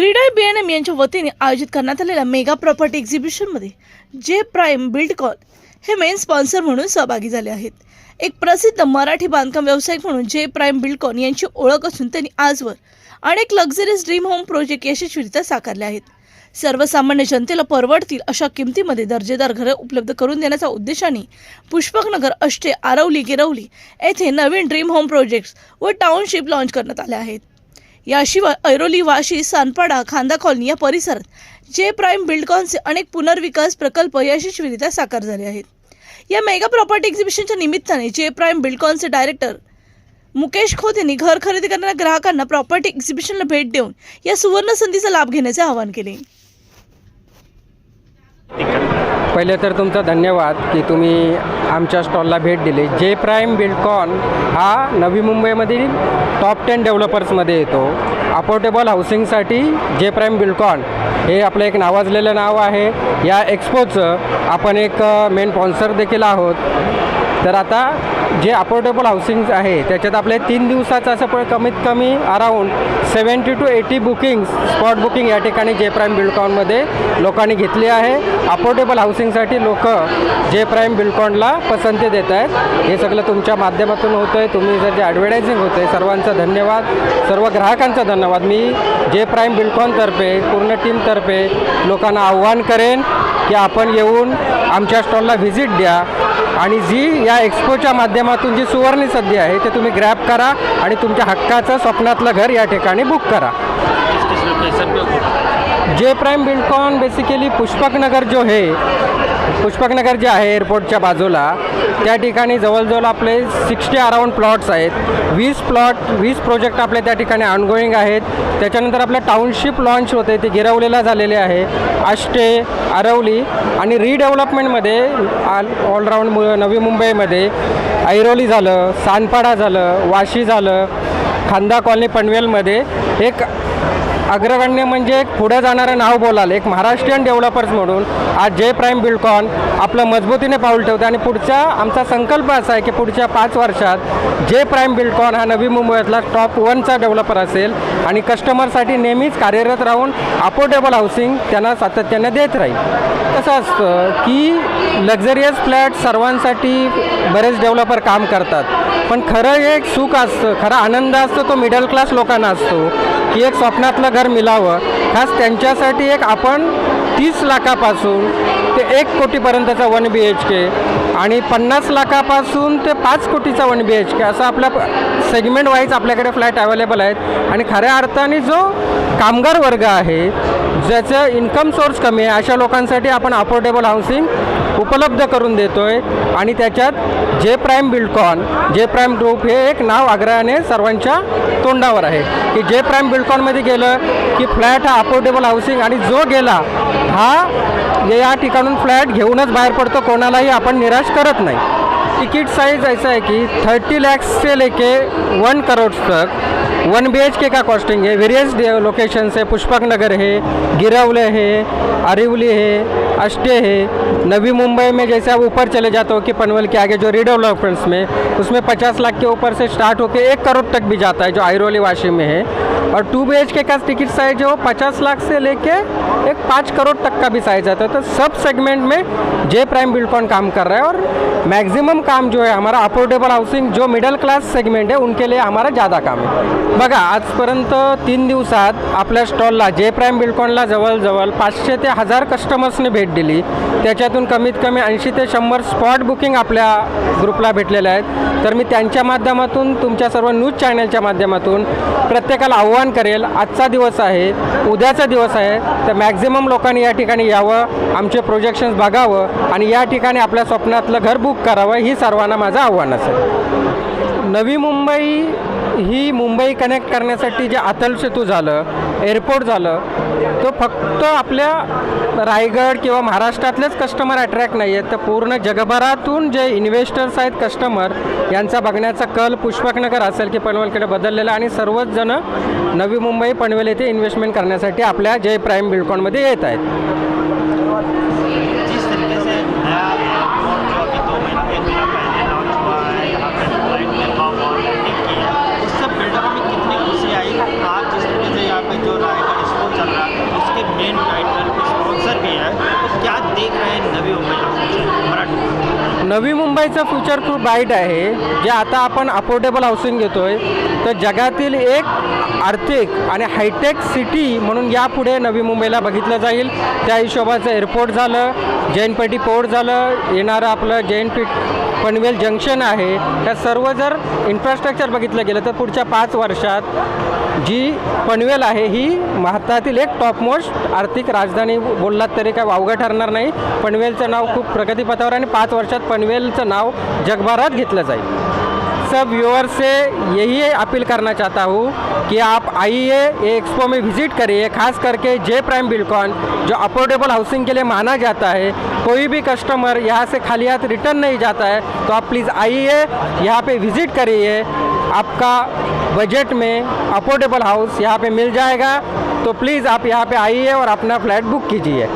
क्रीडा बी N M यांच्या वतीने आयोजित करण्यात आलेल्या मेगा प्रॉपर्टी एक्झिबिशनमध्ये जे प्राईम बिल्डकॉन हे मेन स्पॉन्सर म्हणून सहभागी झाले आहेत. एक प्रसिद्ध मराठी बांधकाम व्यावसायिक म्हणून जे प्राईम बिल्डकॉन यांची ओळख असून त्यांनी आजवर अनेक लक्झरीज ड्रीम होम प्रोजेक्ट यशस्वीरित्या साकारले आहेत. सर्वसामान्य जनतेला परवडतील अशा किमतीमध्ये दर्जेदार घरे उपलब्ध करून देण्याच्या उद्देशाने पुष्पकनगर अष्टे आरवली गिरवली येथे नवीन ड्रीम होम प्रोजेक्ट्स व टाउनशिप लॉन्च करण्यात आल्या आहेत. याशिवाय ऐरोली वाशी सानपाडा खांदा कॉलनी या परिसरात जे प्राईम बिल्डकॉनचे अनेक पुनर्विकास प्रकल्प यशस्वीरित्या साकार झाले आहेत. या मेगा प्रॉपर्टी एक्झिबिशनच्या निमित्ताने जे प्राईम बिल्डकॉनचे डायरेक्टर मुकेश खोत यांनी घर खरेदी करणाऱ्या ग्राहकांना प्रॉपर्टी एक्झिबिशनला भेट देऊन या सुवर्ण संधीचा लाभ घेण्याचे आवाहन केले. पहिले तर तुमचा धन्यवाद की तुम्ही आमच्या स्टॉलला भेट दिली. जे प्राईम बिल्डकॉन हा नवी मुंबईमधील टॉप टेन डेव्हलपर्समध्ये येतो. अफोर्डेबल हाऊसिंगसाठी जे प्राईम बिल्डकॉन हे आपलं एक नावाजलेलं नाव आहे. या एक्सपोचं आपण एक मेन स्पॉन्सर देखील आहोत. तर आता जे अफोर्डेबल हाऊसिंग आहे त्याच्यात आपले तीन दिवसाचं असं पण कमीत कमी around seventy two eighty bookings spot booking या ठिकाणी जे प्राईम बिल्डकॉनमध्ये लोकांनी घेतली आहे. अफोर्डेबल हाऊसिंगसाठी लोक जे प्राईम बिल्डकॉनला पसंती देत आहेत. हे सगळं तुमच्या माध्यमातून होतं आहे तुम्ही जर जे ॲडव्हर्टायझिंग होतं आहे सर्वांचा धन्यवाद. सर्व ग्राहकांचा धन्यवाद. मी जे प्राईम बिल्डकॉनतर्फे पूर्ण टीमतर्फे लोकांना आव्हान करेन. की आपण येऊन आमच्या स्टॉलला व्हिजिट द्या. आणि जी या एक्सपोच्या माध्यमातून जी सुवर्णी संधी आहे ते तुम्ही ग्रॅब करा आणि तुमच्या हक्काचं स्वप्नातलं घर या ठिकाणी बुक करा. जे प्राईम बिल्डकॉन बेसिकली पुष्पकनगर जो है पुष्पकनगर जे आहे एअरपोर्टच्या बाजूला त्या ठिकाणी जवळजवळ आपले सिक्स्टी अराऊंड प्लॉट्स आहेत. वीस प्लॉट वीस प्रोजेक्ट आपले त्या ठिकाणी ऑनगोईंग आहेत. त्याच्यानंतर आपलं टाउनशिप लॉन्च होते ते गिरवलेला झालेले आहे. आष्टे आरवली आणि रिडेव्हलपमेंटमध्ये ऑल ऑलराऊंड मु नवी मुंबईमध्ये ऐरोली झालं सानपाडा झालं वाशी झालं खांदा कॉलनी पनवेलमध्ये एक अग्रगण्य म्हणजे एक पुढे जाणारं नाव बोलाल. एक महाराष्ट्रीयन डेव्हलपर्स म्हणून आज जे प्राईम बिल्डकॉन आपलं मजबूतीने पाऊल ठेवते आणि पुढच्या आमचा संकल्प असा आहे की पुढच्या पाच वर्षात जे प्राईम बिल्डकॉन हा नवी मुंबईतला टॉप वनचा डेव्हलपर असेल आणि कस्टमरसाठी नेहमीच कार्यरत राहून अफोर्डेबल हाऊसिंग त्यांना सातत्याने देत राहील. कसं असतं की लक्झरियस फ्लॅट सर्वांसाठी बरेच डेव्हलपर काम करतात. पण खरं एक सुख असतं खरा आनंद असतो तो मिडल क्लास लोकांना असतो. की एक स्वप्नातलं घर मिळावं खास त्यांच्यासाठी एक आपण तीस लाखापासून ते एक कोटीपर्यंतचा वन बी एच के आणि पन्नास लाखापासून ते पाच कोटीचा वन बी एच के असं आपल्या सेगमेंट वाईज आपल्याकडे फ्लॅट अवेलेबल आहेत. आणि खऱ्या अर्थाने जो कामगार वर्ग आहे ज्याचं इन्कम सोर्स कमी आहे अशा लोकांसाठी आपण अफोर्डेबल हाऊसिंग उपलब्ध करून देतो आहे आणि त्याच्यात जे प्राईम बिल्डकॉन जे प्राईम ग्रुप हे एक नाव आग्रहाने सर्वांच्या तोंडावर आहे. की जे प्राईम बिल्डकॉनमध्ये गेलं की फ्लॅट हा अफोर्डेबल हाऊसिंग आणि जो गेला हा या ठिकाणून फ्लॅट घेऊनच बाहेर पडतो कोणालाही आपण निराश करत नाही. टिकीट साईज ऐसा आहे की थर्टी लॅक्सचे लेके वन करोड़ तक वन बी एच के का कॉस्टिंग है। वेरियस लोकेशन से पुष्पक नगर है, गिरावले है, अरिवली है, अष्टे है। नवी मुंबई में जैसे आप ऊपर चले जाते हो कि पनवल के आगे जो रिडेवलपमेंट्स में, उसमें पचास लाख के ऊपर से स्टार्ट होकर एक करोड़ तक भी जाता है जो आयरोली वाशी में है। और टू बी एच के का टिकट साइज है वो पचास लाख से लेके एक पाँच करोड़ तक का भी साइज आता है। तो सब सेगमेंट में जे प्राइम बिल्डकॉन काम कर रहा है और मैक्सिमम काम जो है हमारा अफोर्डेबल हाउसिंग जो मिडल क्लास सेगमेंट है उनके लिए हमारा ज़्यादा काम आहे बघा आजपर्यंत तीन दिवसात आपल्या स्टॉलला जे प्राईम बिल्डकॉनला जवळजवळ पाचशे ते हजार कस्टमर्सने भेट दिली. त्याच्यातून कमीत कमी ऐंशी ते शंभर स्पॉट बुकिंग आपल्या ग्रुपला भेटलेल्या आहेत. तर मी त्यांच्या माध्यमातून तुमच्या सर्व न्यूज चॅनलच्या माध्यमातून प्रत्येकाला आव्हान करेल आजचा दिवस आहे उद्याचा दिवस आहे तर मॅक्झिमम लोकांनी या ठिकाणी यावं आमचे प्रोजेक्शन्स बघावं आणि या ठिकाणी आपल्या स्वप्नातलं घर बुक करावं ही सर्वांना माझं आव्हान असेल नवी मुंबई ही मुंबई कनेक्ट करण्यासाठी जे अतल सेतू झालं एअरपोर्ट झालं तो फक्त आपल्या रायगड किंवा महाराष्ट्रातलेच कस्टमर अट्रॅक्ट नाही आहेत तर पूर्ण जगभरातून जे इन्व्हेस्टर्स आहेत कस्टमर यांचा बघण्याचा कल पुष्पकनगर असेल की पनवेलकडे बदललेला आणि सर्वच जण नवी मुंबई पनवेल येथे इन्व्हेस्टमेंट करण्यासाठी आपल्या जय प्राईम बिल्डकॉनमध्ये येत आहेत. नवी मुंबईचं फ्युचर खूप ब्राईट आहे. जे आता आपण अफोर्डेबल हाऊसिंग आहे तर जगातील एक आर्थिक आणि हायटेक सिटी म्हणून यापुढे नवी मुंबईला बघितलं जाईल. त्या हिशोबाचं एअरपोर्ट झालं जैनपेटी पोर्ट झालं येणारं आपलं जैनपीठ पनवेल जंक्शन आहे. त्या सर्व जर इन्फ्रास्ट्रक्चर बघितलं गेलं तर पुढच्या पाच वर्षात जी पनवेल आहे ही भारतातील एक टॉपमोस्ट आर्थिक राजधानी बोललात तरी काय वावगं ठरणार नाही. पनवेलचं नाव खूप प्रगतीपथावर आणि पाच वर्षात पनवेलचं नाव जगभरात घेतलं जाईल. सब व्यूअर से यही अपील करना चाहता हूँ कि आप आइए एक्सपो में विज़िट करिए, खास करके जे प्राइम बिल्कॉन जो अफोर्डेबल हाउसिंग के लिए माना जाता है, कोई भी कस्टमर यहाँ से खाली हाथ रिटर्न नहीं जाता है तो आप प्लीज़ आइए, यहाँ पे विज़िट करिए, आपका बजट में अफोर्डेबल हाउस यहाँ पे मिल जाएगा तो प्लीज़ आप यहाँ पे आइए और अपना फ्लैट बुक कीजिए।